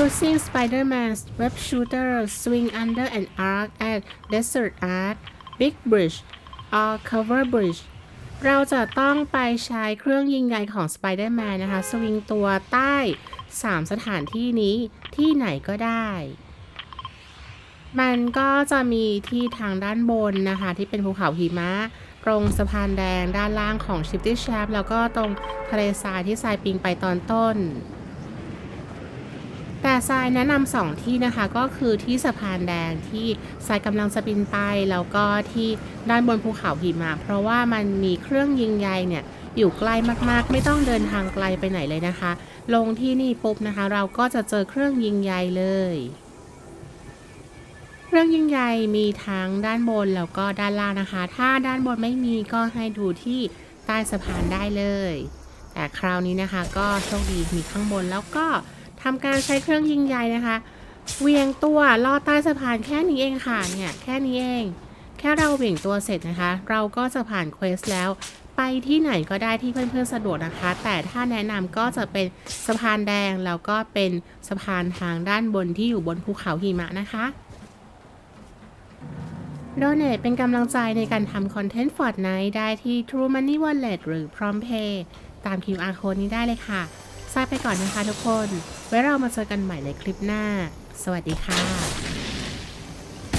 Using Spider-Man's web shooter swing under an arc at Desert Arc Big Bridge or Cover Bridge เราจะต้องไปใช้เครื่องยิงใยของ Spider-Man นะคะ สวิงตัวใต้ 3 สถานที่นี้ที่ไหนก็ได้ มันก็จะมีที่ทางด้านบนนะคะ ที่เป็นภูเขาหิมะ ตรงสะพานแดงด้านล่างของ Shifty Shaft แล้วก็ตรงทะเลทรายที่ทรายปิงไปตอนต้น ทรายแนะนำสองที่นะคะก็คือที่สะพานแดงที่ทรายกำลังจะบินไป แล้วก็ที่ด้านบนภูเขาหิมะเพราะว่ามันมีเครื่องยิงใยเนี่ยอยู่ใกล้มากๆ ไม่ต้องเดินทางไกลไปไหนเลยนะคะ ลงที่นี่ปุ๊บนะคะ เราก็จะเจอเครื่องยิงใยเลย เครื่องยิงใยมีทั้งด้านบนแล้วก็ด้านล่างนะคะ ถ้าด้านบนไม่มีก็ให้ดูที่ใต้สะพานได้เลย แต่คราวนี้นะคะก็โชคดีมีข้างบนแล้วก็ ทำการใช้เครื่องยิงใยนะคะเวียงตัวลอดใต้สะพานแค่นี้เองค่ะเนี่ยแค่นี้เอง แค่เราเหวี่ยงตัวเสร็จนะคะ เราก็จะผ่านเควสแล้ว ไปที่ไหนก็ได้ที่เพื่อนๆสะดวกนะคะ แต่ถ้าแนะนำก็จะเป็นสะพานแดงแล้วก็เป็นสะพานทางด้านบนที่อยู่บนภูเขาหิมะนะคะโดเน a เป็นกำลังใจในการทำคอนเทนต์ Fortnite ได้ที่ True Money Wallet หรือ PromptPay ตาม QR code นี้ได้เลยค่ะ ทราบไปก่อนนะคะทุกคน ไว้เรามาเจอกันใหม่ในคลิปหน้า สวัสดีค่ะ